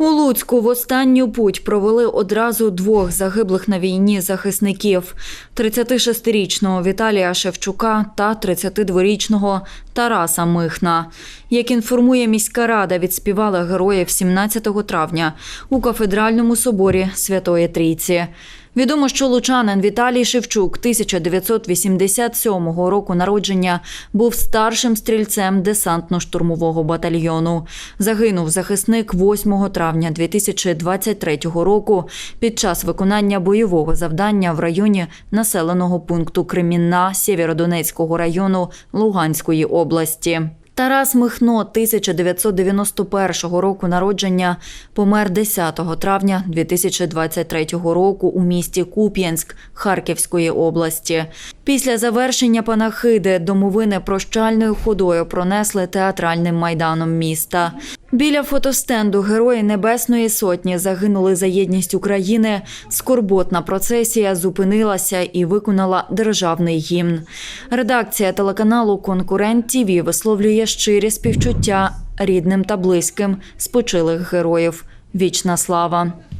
У Луцьку в останню путь провели одразу двох загиблих на війні захисників: 36-річного Віталія Шевчука та 32-річного Тараса Михна. Як інформує міська рада, відспівали героїв 17 травня у кафедральному соборі Святої Трійці. Відомо, що лучанин Віталій Шевчук 1987 року народження був старшим стрільцем десантно-штурмового батальйону. Загинув захисник 8 травня 2023 року під час виконання бойового завдання в районі населеного пункту Кремінна Сєвєродонецького району Луганської області. Тарас Михно 1991 року народження помер 10 травня 2023 року у місті Куп'янськ Харківської області. Після завершення панахиди домовини прощальною ходою пронесли театральним майданом міста. Біля фотостенду Герої Небесної Сотні загинули за єдність України. Скорботна процесія зупинилася і виконала державний гімн. Редакція телеканалу Конкурент ТІВІ висловлює щирі співчуття рідним та близьким спочилих героїв. Вічна слава.